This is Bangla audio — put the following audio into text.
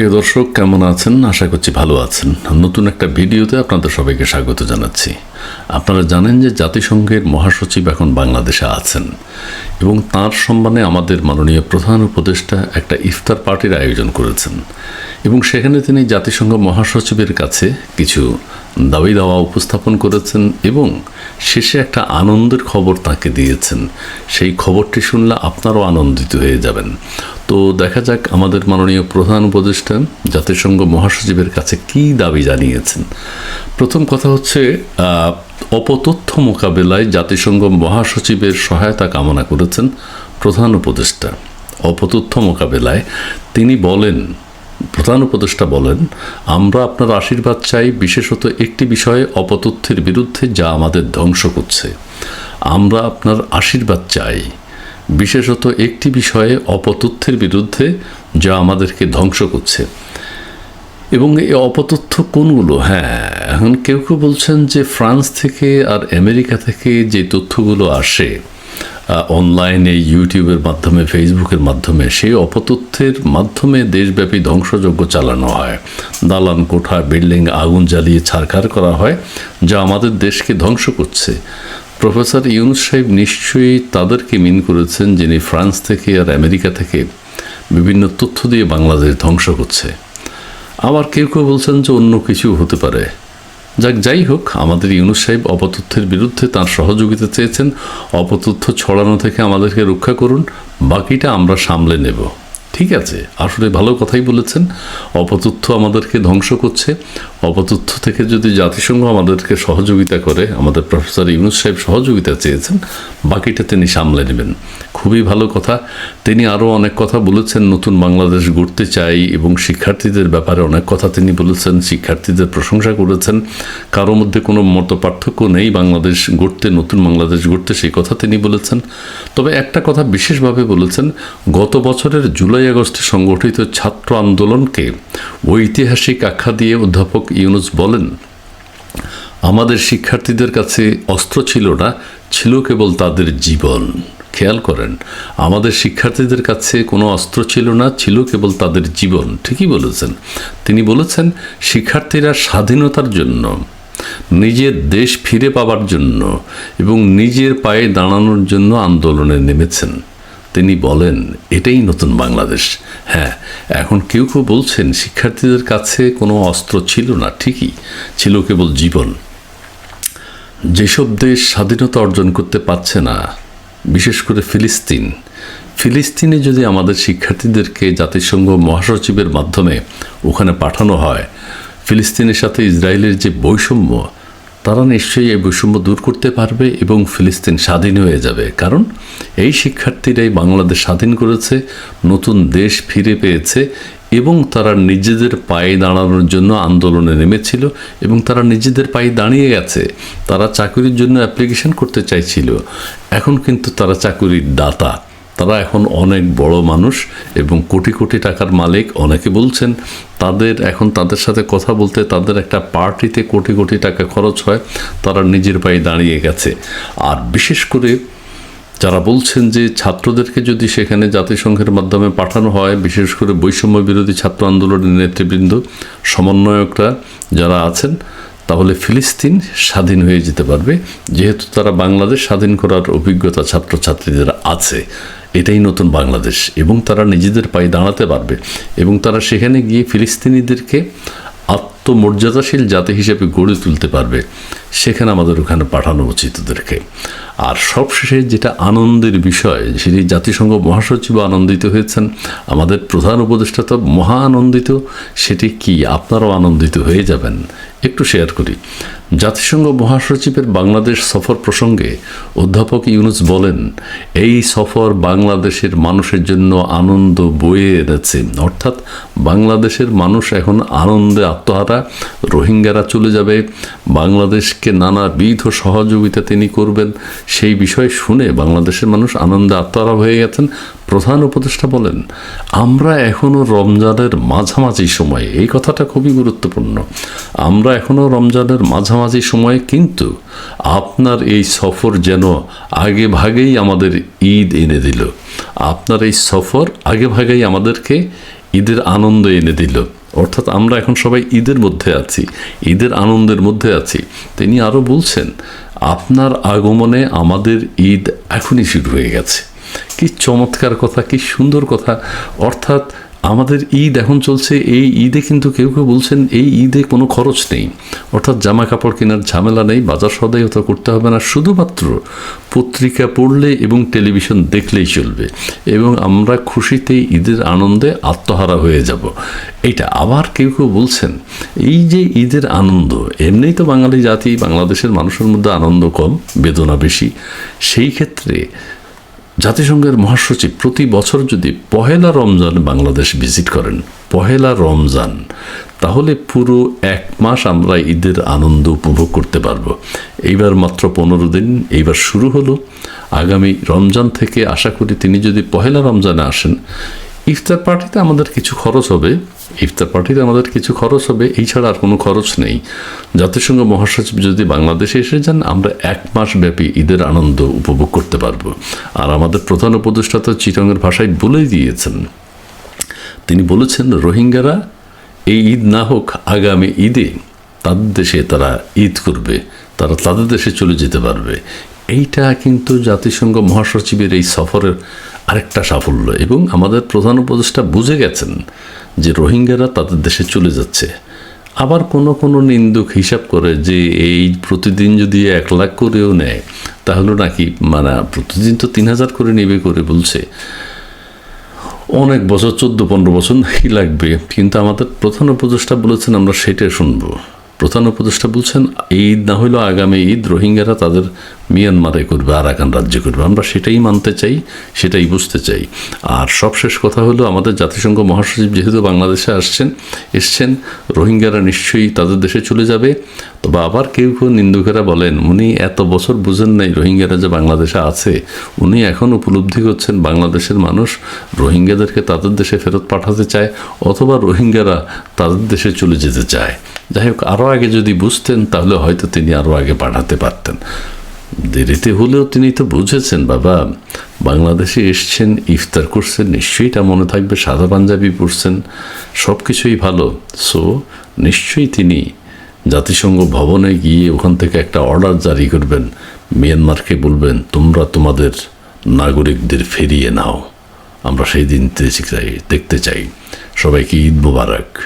প্রিয় দর্শক, কেমন আছেন? আশা করছি ভালো আছেন। নতুন একটা ভিডিওতে আপনাদের সবাইকে স্বাগত জানাচ্ছি। আপনারা জানেন যে জাতিসংঘের মহাসচিব এখন বাংলাদেশে আছেন এবং তার সম্মানে আমাদের মাননীয় প্রধান উপদেষ্টা একটা ইফতার পার্টির আয়োজন করেছেন এবং সেখানে তিনি জাতিসংঘ মহাসচিবের কাছে কিছু দাবি দাওয়া উপস্থাপন করেছেন এবং শেষে একটা আনন্দের খবর তাকে দিয়েছেন। সেই খবরটি শুনলে আপনারও আনন্দিত হয়ে যাবেন। তো দেখা যাক আমাদের মাননীয় প্রধান উপদেষ্টা জাতিসংঘ মহাসচিবের কাছে কি দাবি জানিয়েছেন। প্রথম কথা হচ্ছে অপতথ্য মোকাবেলায় জাতিসংঘ মহাসচিবের সহায়তা কামনা করেছেন প্রধান উপদেষ্টা। অপতথ্য মোকাবেলায় তিনি বলেন প্রধান উপদেষ্টা বলেন, আমরা আপনার আশীর্বাদ চাই, বিশেষত একটি বিষয়ে অপতথ্যের বিরুদ্ধে যা আমাদের ধ্বংস করছে। আমরা আপনার আশীর্বাদ চাই, বিশেষত একটি বিষয়ে অপতথ্যের বিরুদ্ধে যা আমাদেরকে ধ্বংস করছে। এবং এই অপতথ্য কোনগুলো? হ্যাঁ এখন কেউ কেউ বলছেন যে ফ্রান্স থেকে আর আমেরিকা থেকে যে তথ্যগুলো আসে অনলাইনে ইউটিউবের মাধ্যমে ফেসবুকের মাধ্যমে সেই অপতথ্যের মাধ্যমে দেশব্যাপী ধ্বংসযজ্ঞ চালানো হয়। দালান কোঠা বিল্ডিং আগুন জ্বালিয়ে ছারখার করা হয়, যা আমাদের দেশকে ধ্বংস করছে। প্রফেসর ইউনুস সাহেব নিশ্চয়ই তাদেরকে মিন করেছেন যিনি ফ্রান্স থেকে আর আমেরিকা থেকে বিভিন্ন তথ্য দিয়ে বাংলাদেশ ধ্বংস করছে। আবার কেউ কেউ বলছেন যে অন্য কিছু হতে পারে। যাক, যাই হোক, আমাদের ইউনুস সাহেব অপতথ্যের বিরুদ্ধে তার সহযোগিতা চেয়েছেন। অপতথ্য ছড়ানো থেকে আমাদেরকে রক্ষা করুন, বাকিটা আমরা সামলে নেব। ঠিক আছে, আসলে ভালো কথাই বলেছেন। অপতথ্য আমাদেরকে ধ্বংস করছে। অপতথ্য থেকে যদি জাতিসংঘ আমাদেরকে সহযোগিতা করে, আমাদের প্রফেসর ইউনুস সাহেব সহযোগিতা চেয়েছেন, বাকিটা তিনি সামলে নেবেন। খুবই ভালো কথা। তিনি আরও অনেক কথা বলেছেন, নতুন বাংলাদেশ গড়তে চাই এবং শিক্ষার্থীদের ব্যাপারে অনেক কথা তিনি বলেছেন, শিক্ষার্থীদের প্রশংসা করেছেন। কারও মধ্যে কোনো মত পার্থক্য নেই, বাংলাদেশ গড়তে, নতুন বাংলাদেশ গড়তে, সেই কথা তিনি বলেছেন। তবে একটা কথা বিশেষভাবে বলেছেন, গত বছরের জুলাই আগস্টে সংগঠিত ছাত্র আন্দোলনকে ঐতিহাসিক আখ্যা দিয়ে অধ্যাপক ইউনুস বলেন, আমাদের শিক্ষার্থীদের কাছে অস্ত্র ছিল না, ছিল কেবল তাদের জীবন। খেয়াল করেন, আমাদের শিক্ষার্থীদের কাছে কোনো অস্ত্র ছিল না, ছিল কেবল তাদের জীবন। ঠিকই বলেছেন। তিনি বলেছেন, শিক্ষার্থীরা স্বাধীনতার জন্য, নিজের দেশ ফিরে পাবার জন্য এবং নিজের পায়ে দাঁড়ানোর জন্য আন্দোলনে নেমেছেন। তিনি বলেন, এটাই নতুন বাংলাদেশ। হ্যাঁ এখন কেউ কেউ বলছেন, শিক্ষার্থীদের কাছে কোনো অস্ত্র ছিল না, ঠিকই। ছিল কেবল জীবন। যেসব দেশ স্বাধীনতা অর্জন করতে পারছে না, বিশেষ করে ফিলিস্তিন। ফিলিস্তিনে যদি আমাদের শিক্ষার্থীদেরকে জাতিসংঘ মহাসচিবের মাধ্যমে ওখানে পাঠানো হয়, ফিলিস্তিনের সাথে ইসরায়েলের যে বৈষম্য তারা নিশ্চয়ই এই বৈষম্য দূর করতে পারবে এবং ফিলিস্তিন স্বাধীন হয়ে যাবে। কারণ এই শিক্ষার্থীরাই বাংলাদেশ স্বাধীন করেছে, নতুন দেশ ফিরে পেয়েছে এবং তারা নিজেদের পায়ে দাঁড়ানোর জন্য আন্দোলনে নেমেছিল এবং তারা নিজেদের পায়ে দাঁড়িয়ে গেছে। তারা চাকরির জন্য অ্যাপ্লিকেশন করতে চাইছিল। এখন কিন্তু তারা চাকরির দাতা। তারা এখন অনেক বড় মানুষ এবং কোটি কোটি টাকার মালিক, অনেকে বলছেন তাদের এখন তাদের সাথে কথা বলতে তাদের একটা পার্টিতে কোটি কোটি টাকা খরচ হয়, তারা নিজের পায়ে দাঁড়িয়ে গেছে। আর বিশেষ করে যারা বলছেন যে ছাত্রদেরকে যদি সেখানে জাতিসংঘের মাধ্যমে পাঠানো হয়, বিশেষ করে বৈষম্য বিরোধী ছাত্র আন্দোলনের নেতৃবৃন্দ, সমন্বয়করা যারা আছেন, তাহলে ফিলিস্তিন স্বাধীন হয়ে যেতে পারবে, যেহেতু তারা বাংলাদেশ স্বাধীন করার অভিজ্ঞতা ছাত্রছাত্রীদের আছে। এটাই নতুন বাংলাদেশ এবং তারা নিজেদের পায়ে দাঁড়াতে পারবে এবং তারা সেখানে গিয়ে ফিলিস্তিনিদেরকে আত্মমর্যাদাশীল জাতি হিসেবে গড়ে তুলতে পারবে। সেখানে আমাদের ওখানে পাঠানো উচিত ওদেরকে। আর সবশেষে যেটা আনন্দের বিষয় সেটি জাতিসংঘ মহাসচিব আনন্দিত হয়েছেন, আমাদের প্রধান উপদেষ্টা তো মহা আনন্দিত, সেটি কি? আপনারাও আনন্দিত হয়ে যাবেন। একটু শেয়ার করি। জাতিসংঘ মহাসচিবের বাংলাদেশ সফর প্রসঙ্গে অধ্যাপক ইউনুস বলেন, এই সফর বাংলাদেশের মানুষের জন্য আনন্দ বয়ে এনেছে। অর্থাৎ বাংলাদেশের মানুষ এখন আনন্দে আত্মহারা, রোহিঙ্গারা চলে যাবে, বাংলাদেশকে নানাবিধ সহযোগিতা তিনি করবেন। সেই বিষয় শুনে বাংলাদেশের মানুষ আনন্দে আত্মহারা হয়ে গেছেন। প্রধান উপদেষ্টা বলেন, আমরা এখনও রমজানের মাঝামাঝি সময়ে। এই কথাটা খুবই গুরুত্বপূর্ণ। আমরা এখনও রমজানের মাঝামাঝি সময়ে কিন্তু আপনার এই সফর যেন আগে ভাগেই আমাদের ঈদ এনে দিল। আপনার এই সফর আগে ভাগেই আমাদেরকে ঈদের আনন্দ এনে দিল। অর্থাৎ আমরা এখন সবাই ঈদের মধ্যে আছি, ঈদের আনন্দের মধ্যে আছি। তিনি আরও বলছেন, আপনার আগমনে আমাদের ঈদ এখনই শুরু হয়ে গেছে। কি চমৎকার কথা, কি সুন্দর কথা। অর্থাৎ আমাদের ঈদ এখন চলছে, এই ঈদে কিন্তু কেউ কেউ বলছেন এই ঈদে কোনো খরচ নেই। অর্থাৎ জামা কাপড় কেনার ঝামেলা নেই, বাজার সদাই হতো করতে হবে না, শুধুমাত্র পত্রিকা পড়লে এবং টেলিভিশন দেখলেই চলবে। এবং আমরা খুশিতে ঈদের আনন্দে আত্মহারা হয়ে যাব। এইটা আবার কেউ কেউ বলছেন, এই যে ঈদের আনন্দ, এমনিই তো বাঙালি জাতি, বাংলাদেশের মানুষের মধ্যে আনন্দ কম, বেদনা বেশি। সেই ক্ষেত্রে জাতিসংঘের মহাসচিব প্রতি বছর যদি পহেলা রমজান বাংলাদেশ ভিজিট করেন, পহেলা রমজান, তাহলে পুরো এক মাস আমরা ঈদের আনন্দ উপভোগ করতে পারব। এইবার মাত্র পনেরো দিন, এইবার শুরু হলো। আগামী রমজান থেকে আশা করি তিনি যদি পহেলা রমজানে আসেন ইফতার পার্টিতে আমাদের কিছু খরচ হবে, ইফতার পার্টিতে আমাদের কিছু খরচ হবে, এই ছাড়া আর কোনো খরচ নেই। জাতিসংঘ মহাসচিব যদি বাংলাদেশে এসে যান, আমরা এক মাস ব্যাপী ঈদের আনন্দ উপভোগ করতে পারব। আর আমাদের প্রধান উপদেষ্টা তো চিটংয়ের ভাষায় বলেই দিয়েছেন। তিনি বলেছেন, রোহিঙ্গারা এই ঈদ না হোক, আগামী ঈদে তাদের দেশে তারা ঈদ করবে, তারা তাদের দেশে চলে যেতে পারবে। এইটা কিন্তু জাতিসংঘ মহাসচিবের এই সফরের আরেকটা সাফল্য এবং আমাদের প্রধান উপদেষ্টা বুঝে গেছেন যে রোহিঙ্গারা তাদের দেশে চলে যাচ্ছে। আবার কোনো কোনো নিন্দুক হিসাব করে যে এই প্রতিদিন যদি এক লাখ করেও নেয়, তাহলে নাকি মানে প্রতিদিন তো তিন হাজার করে নেবে করে বলছে। অনেক বছর, চোদ্দ, পনেরো বছর নাকি লাগবে, কিন্তু আমাদের প্রধান উপদেষ্টা বলেছেন, আমরা সেটাই শুনব। প্রধান উপদেষ্টা বলছেন, ঈদ না হইলেও আগামী ঈদ রোহিঙ্গারা তাদের মিয়ানমারে করবে, আরাকান রাজ্যে করবে। আমরা সেটাই মানতে চাই, সেটাই বুঝতে চাই। আর সবশেষ কথা হলো, আমাদের জাতিসংঘ মহাসচিব যেহেতু বাংলাদেশে আসছেন, এসছেন, রোহিঙ্গারা নিশ্চয়ই তাদের দেশে চলে যাবে। তবে আবার কেউ কেউ নিন্দুকেরা বলেন, উনি এত বছর বুঝেন নাই রোহিঙ্গারা যে বাংলাদেশে আছে। উনি এখন উপলব্ধি করছেন বাংলাদেশের মানুষ রোহিঙ্গাদেরকে তাদের দেশে ফেরত পাঠাতে চায় অথবা রোহিঙ্গারা তাদের দেশে চলে যেতে চায়। যাই হোক আরও আগে যদি বুঝতেন, তাহলে হয়তো তিনি আরও আগে পাঠাতে পারতেন। দেরিতে হলেও তিনি তো বুঝেছেন, বাবা। বাংলাদেশে এসছেন, ইফতার করছেন, নিশ্চয়ই এটা মনে থাকবে, সাদা পাঞ্জাবি পড়ছেন সব কিছুই ভালো। সো, নিশ্চয়ই তিনি জাতিসংঘ ভবনে গিয়ে ওখান থেকে একটা অর্ডার জারি করবেন। মিয়ানমারকে বলবেন, তোমরা তোমাদের নাগরিকদের ফিরিয়ে নাও। আমরা সেই দিন দেখতে চাই দেখতে চাই। সবাইকে ঈদ মোবারক।